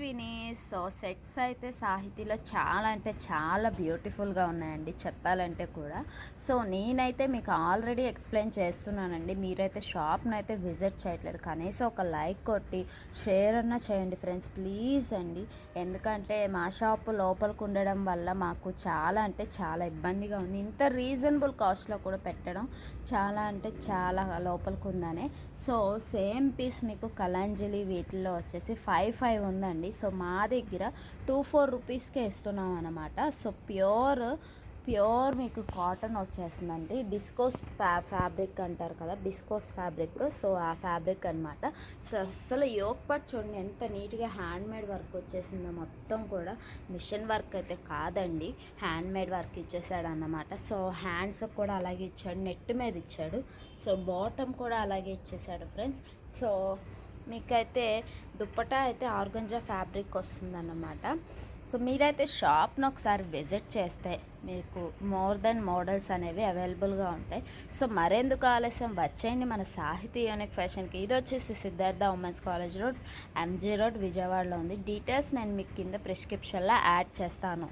విని so sets అయితే సాహితీలో చాలా అంటే చాలా బ్యూటిఫుల్గా ఉన్నాయండి చెప్పాలంటే కూడా. సో నేనైతే మీకు ఆల్రెడీ ఎక్స్ప్లెయిన్ చేస్తున్నానండి. మీరైతే షాప్ను అయితే విజిట్ చేయట్లేదు. కనీసం ఒక లైక్ కొట్టి షేర్ అన్నా చేయండి ఫ్రెండ్స్. ప్లీజ్ అండి. ఎందుకంటే మా షాప్ లోపలికి ఉండడం వల్ల మాకు చాలా అంటే చాలా ఇబ్బందిగా ఉంది. ఇంత రీజనబుల్ కాస్ట్లో కూడా పెట్టడం చాలా అంటే చాలా లోపలికి ఉందనే. సో సేమ్ పీస్ మీకు కలాంజలి వీటిల్లో వచ్చేసి ఫైవ్ ఫైవ్ ఉందండి. సో మా దగ్గర టూ ఫోర్ రూపీస్కే ఇస్తున్నాం అనమాట సో ప్యూర్ ప్యూర్ మీకు కాటన్ వచ్చేసిందండి డిస్కోస్ ఫ్యా ఫ్యాబ్రిక్ అంటారు కదా డిస్కోస్ ఫ్యాబ్రిక్. సో ఆ ఫ్యాబ్రిక్ అనమాట సో అసలు యోగ్ పట్ చూడండి ఎంత నీట్గా హ్యాండ్ మేడ్ వర్క్ వచ్చేసిందో మొత్తం కూడా. మిషన్ వర్క్ అయితే కాదండి. హ్యాండ్ మేడ్ వర్క్ ఇచ్చేసాడు అన్నమాట సో హ్యాండ్స్ కూడా అలాగే ఇచ్చాడు నెట్ మీద ఇచ్చాడు. సో బాటమ్ కూడా అలాగే ఇచ్చేసాడు ఫ్రెండ్స్. సో మీకైతే దుప్పటా అయితే ఆర్గంజా ఫ్యాబ్రిక్ వస్తుందన్నమాట. సో మీరైతే షాప్ను ఒకసారి విజిట్ చేస్తే మీకు మోర్ దెన్ మోడల్స్ అనేవి అవైలబుల్గా ఉంటాయి. సో మరెందుకు ఆలస్యం? వచ్చేయండి మన సాహితీ యూనిక్ ఫ్యాషన్కి. ఇది వచ్చేసి Siddhartha women's college road MG road విజయవాడలో ఉంది. డీటెయిల్స్ నేను మీకు కింద ప్రిస్క్రిప్షన్లో యాడ్ చేస్తాను.